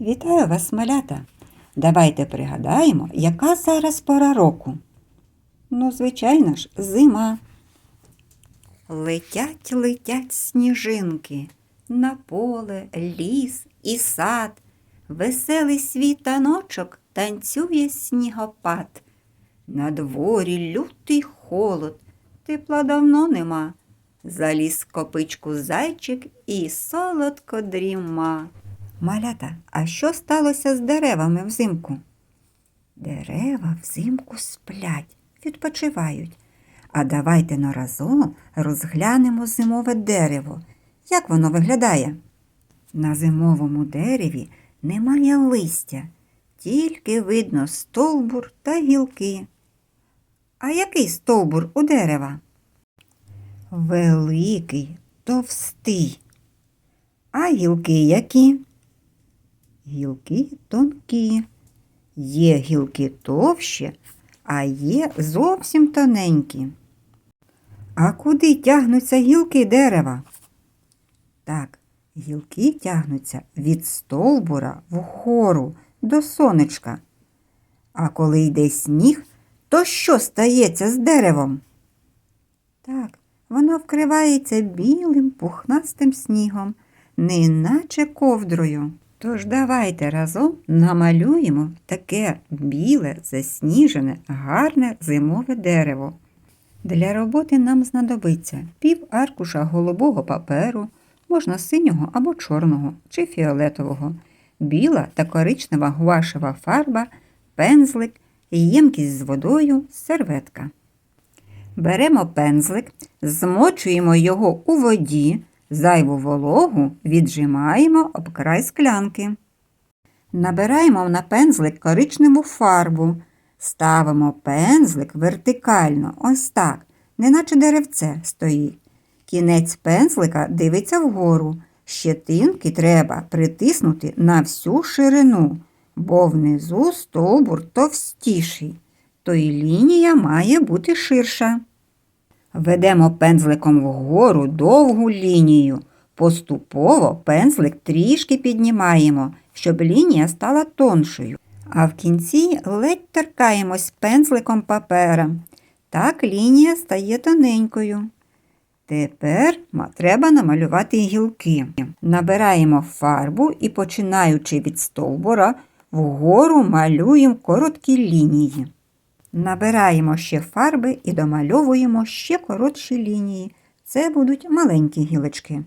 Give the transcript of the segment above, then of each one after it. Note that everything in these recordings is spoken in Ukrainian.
Вітаю вас, малята! Давайте пригадаємо, яка зараз пора року. Ну, звичайно ж, зима. Летять, летять сніжинки на поле, ліс і сад. Веселий світаночок танцює снігопад. На дворі лютий холод, тепла давно нема. Заліз копичку зайчик і солодко дріма. Малята, а що сталося з деревами взимку? Дерева взимку сплять, відпочивають. А давайте на разом розглянемо зимове дерево. Як воно виглядає? На зимовому дереві немає листя, тільки видно стовбур та гілки. А який стовбур у дерева? Великий, товстий. А гілки які? Гілки тонкі. Є гілки товщі, а є зовсім тоненькі. А куди тягнуться гілки дерева? Так, гілки тягнуться від стовбура вгору до сонечка. А коли йде сніг, то що стається з деревом? Так, воно вкривається білим пухнастим снігом, неначе ковдрою. Тож давайте разом намалюємо таке біле, засніжене, гарне зимове дерево. Для роботи нам знадобиться пів аркуша голубого паперу, можна синього або чорного чи фіолетового, біла та коричнева гуашева фарба, пензлик, ємкість з водою, серветка. Беремо пензлик, змочуємо його у воді, зайву вологу віджимаємо об край склянки. Набираємо на пензлик коричневу фарбу, ставимо пензлик вертикально, ось так, неначе деревце стоїть. Кінець пензлика дивиться вгору. Щетинки треба притиснути на всю ширину, бо внизу стовбур товстіший, то й лінія має бути ширша. Ведемо пензликом вгору довгу лінію. Поступово пензлик трішки піднімаємо, щоб лінія стала тоншою. А в кінці ледь торкаємось пензликом папера. Так лінія стає тоненькою. Тепер треба намалювати гілки. Набираємо фарбу і, починаючи від стовбура, вгору малюємо короткі лінії. Набираємо ще фарби і домальовуємо ще коротші лінії. Це будуть маленькі гілочки.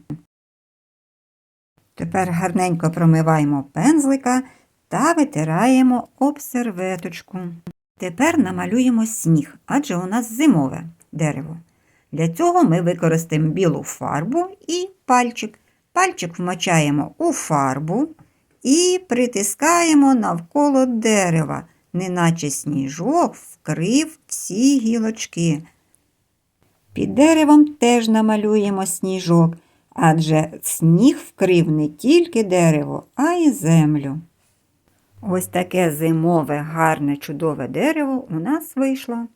Тепер гарненько промиваємо пензлика та витираємо об серветочку. Тепер намалюємо сніг, адже у нас зимове дерево. Для цього ми використаємо білу фарбу і пальчик. Пальчик вмочаємо у фарбу і притискаємо навколо дерева, неначе сніжок вкрив всі гілочки. Під деревом теж намалюємо сніжок, адже сніг вкрив не тільки дерево, а й землю. Ось таке зимове, гарне, чудове дерево у нас вийшло.